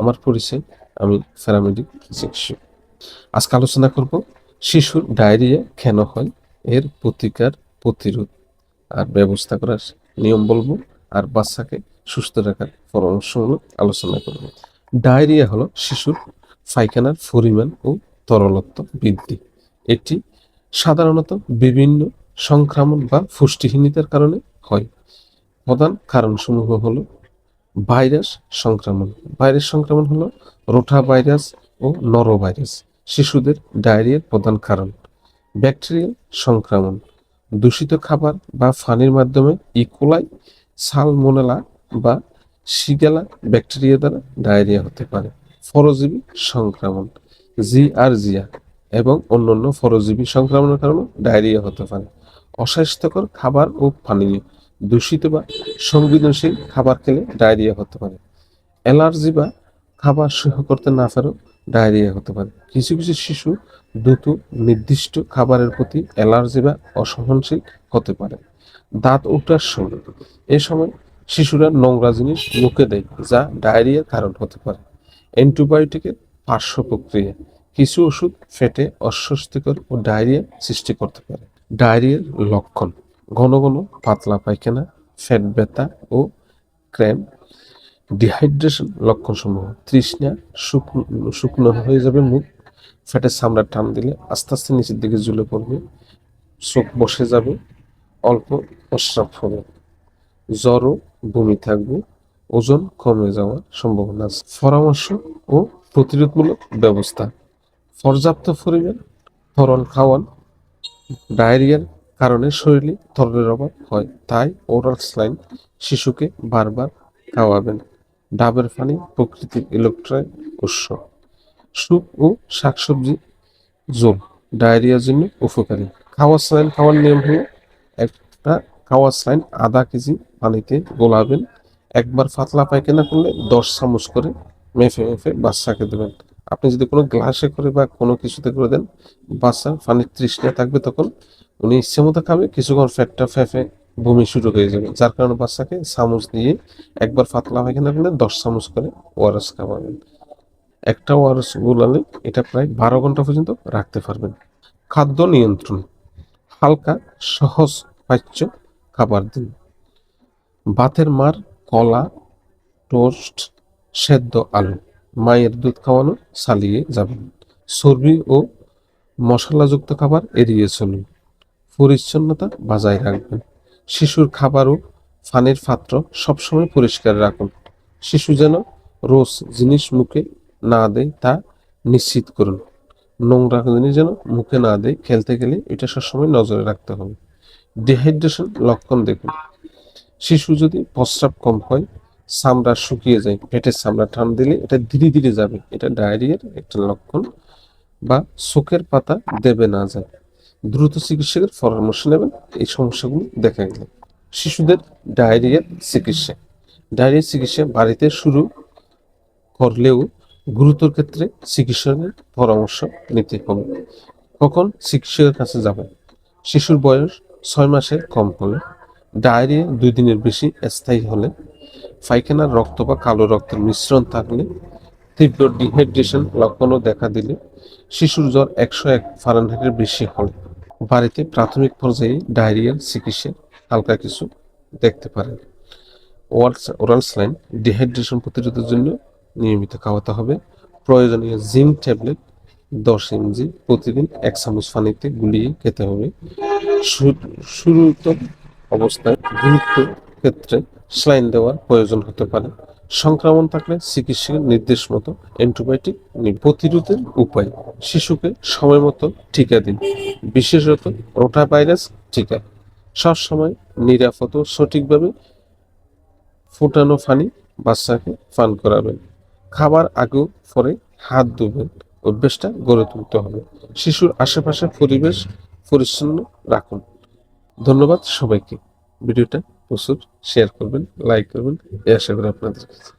আমার পরিচয়, আমি প্যারামেডিক চিকিৎসক আজকে আলোচনা করব শিশুর ডায়রিয়া কেন হয়, এর প্রতিকার, প্রতিরোধ আর ব্যবস্থা করার নিয়ম বলব আর বাচ্চাকে সুস্থ রাখার পরামর্শমূলক আলোচনা করব। ডায়রিয়া হলো শিশুর পায়খানার পরিমাণ ও তরলত্ব বৃদ্ধি। এটি সাধারণত বিভিন্ন সংক্রমণ বা পুষ্টিহীনতার কারণে হয়। প্রধান কারণসমূহ হলো ভাইরাস সংক্রমণ। ভাইরাস সংক্রমণ হলো রোটা ভাইরাস ও নরো ভাইরাস শিশুদের ডায়রিয়ার প্রধান কারণ। ব্যাকটেরিয়াল সংক্রমণ, দূষিত খাবার বা ফানির মাধ্যমে ইকোলাই সালমোনেলা বা শিগেলা ব্যাকটেরিয়া দ্বারা ডায়রিয়া হতে পারে। পরজীবী সংক্রমণ, জিআরজিয়া এবং অন্যান্য পরজীবী সংক্রমণের কারণে ডায়রিয়া হতে পারে। অস্বাস্থ্যকর খাবার ও পানীয় দূষিত বা সংবেদনশীল খাবার খেলে ডায়রিয়া হতে পারে। অ্যালার্জি বা খাবার সহ্য করতে না পারেও ডায়রিয়া হতে পারে। কিছু কিছু শিশু দ্রুত নির্দিষ্ট খাবারের প্রতি অ্যালার্জি বা অসহনশীল হতে পারে। দাঁত ওঠার সময়। এ সময় শিশুরা নোংরা জিনিস মুখে দেয়, যা ডায়রিয়ার কারণ হতে পারে। অ্যান্টিবায়োটিকের পার্শ্ব প্রক্রিয়া। কিছু ওষুধ ফেটে অস্বস্তিকর ও ডায়রিয়া সৃষ্টি করতে পারে। ডায়রিয়ার লক্ষণ। ঘন ঘন, পাতলা পায়খানা ফ্যাট ব্যথা ও ক্র্যাম্প, ডিহাইড্রেশন লক্ষণ লক্ষণসমূহ। তৃষ্ণা শুকনো শুকনো হয়ে যাবে মুখ। ফ্যাটের চামড়া টান দিলে আস্তে আস্তে নিচের দিকে ঝুলে পড়বে। চোখ বসে যাবে, অল্প প্রস্রাব হবে। জ্বরও বমি থাকবে। ওজন কমে যাওয়ার সম্ভাবনা আছে। পরামর্শ ও প্রতিরোধমূলক ব্যবস্থা। পর্যাপ্ত পরিমাণ তরল খাওয়ান। ডায়রিয়ার কারণে শরীরে তরলের অভাব হয়। তাই ওরাল স্লাইন শিশুকে বারবার খাওয়াবেন। ডাবের পানি প্রকৃতির ইলেকট্রয়েড উৎস। স্যুপ ও শাকসবজি, জোল, ডায়রিয়ার জন্য উপকারী। খাওয়া স্লাইন খাওয়ার নিয়ম হলো, একটা খাওয়া স্লাইন আধা কেজি পানিতে গোলাবেন, একবার পাতলা পায়খানা করলে দশ চামচ করে মেফে মেফে বাচ্চাকে দেবেন। আপনি যদি কোনো গ্লাসে করে বা কোনো কিছুতে করে দেন বাচ্চার পানির তৃষ্ণা থাকবে তখন উনি ইচ্ছে মতো খাবে, কিছুক্ষণ ফ্যাটটা ফেফে বমি শুরু হয়ে যাবে। যার কারণে বাচ্চাকে চামচ দিয়ে একবার পাতলা পায়খানা করলে দশ চামচ করে ওআরএস খাওয়াবেন। একটা ওআরএস গুলালে এটা প্রায় বারো ঘণ্টা পর্যন্ত রাখতে পারবেন। খাদ্য নিয়ন্ত্রণ, হালকা, সহজ পাচ্য খাবার দিন। ভাতের মার কলা, টোস্ট, সেদ্ধ আলু, মায়ের দুধ খাওয়ানো চালিয়ে যাবেন। চর্বি ও মশলাযুক্ত খাবার এড়িয়ে চলুন। পরিচ্ছন্নতা বজায় রাখবেন। শিশুর খাবার ও পানির পাত্র সবসময় পরিষ্কার রাখুন। শিশু যেন রোজ জিনিস মুখে না দেয় তা নিশ্চিত করুন। নোংরা জিনিস যেন মুখে না দেয়, খেলতে গেলে এটা সবসময় নজরে রাখতে হবে। ডিহাইড্রেশন লক্ষণ দেখুন। শিশু যদি প্রস্রাব কম হয়, চামড়া শুকিয়ে যায়, পেটের চামড়া টান দিলে এটা ধীরে ধীরে যাবে। এটা ডায়রিয়ার একটা লক্ষণ বা চোখের পাতা দেবে না যায়। দ্রুত চিকিৎসকের পরামর্শ নেবেন। এই সমস্যাগুলো দেখা গেলে। শিশুদের ডায়রিয়ার চিকিৎসা। ডায়রিয়ার চিকিৎসা বাড়িতে শুরু করলেও গুরুতর ক্ষেত্রে চিকিৎসকের পরামর্শ নিতে হবে। কখন চিকিৎসকের কাছে যাবেন? শিশুর বয়স ছয় মাসের কম হলে। ডায়রিয়া দুই দিনের বেশি স্থায়ী হলে। পায়খানার রক্ত বা কালো রক্তের মিশ্রণ থাকলে তীব্র ডিহাইড্রেশন লক্ষণও দেখা দিলে শিশুর জ্বর একশো এক ফারেনহাইটের বেশি হলে। বাড়িতে প্রাথমিক পর্যায়ে ডায়রিয়ার চিকিৎসা হালকা কিছু দেখতে পারেন। ওরাল স্লাইন, ডিহাইড্রেশন প্রতিরোধের জন্য নিয়মিত খাওয়াতে হবে। প্রয়োজনীয় জিঙ্ক ট্যাবলেট, দশ এমজি প্রতিদিন এক চামচ পানিতে গুলিয়ে খেতে হবে। শুরুত অবস্থায় গুরুত্ব ক্ষেত্রে স্লাইন দেওয়ার প্রয়োজন হতে পারে। সংক্রমণ থাকলে চিকিৎসকের নির্দেশ মতো অ্যান্টিবায়োটিক প্রতিরোধের উপায়। শিশুকে সময় মতো টিকা দিন। বিশেষত রোটা ভাইরাস টিকা। সবসময় নিরাপদ ও সঠিকভাবে ফুটানো পানি বাচ্চাকে পান করাবেন। খাবার আগেও পরে হাত ধুবেন। অভ্যেসটা গড়ে তুলতে হবে। শিশুর আশেপাশে পরিবেশ পরিচ্ছন্ন রাখুন। ধন্যবাদ সবাইকে। ভিডিওটা প্রচুর শেয়ার করবেন লাইক করবেন এই আশা করি আপনাদের কাছে।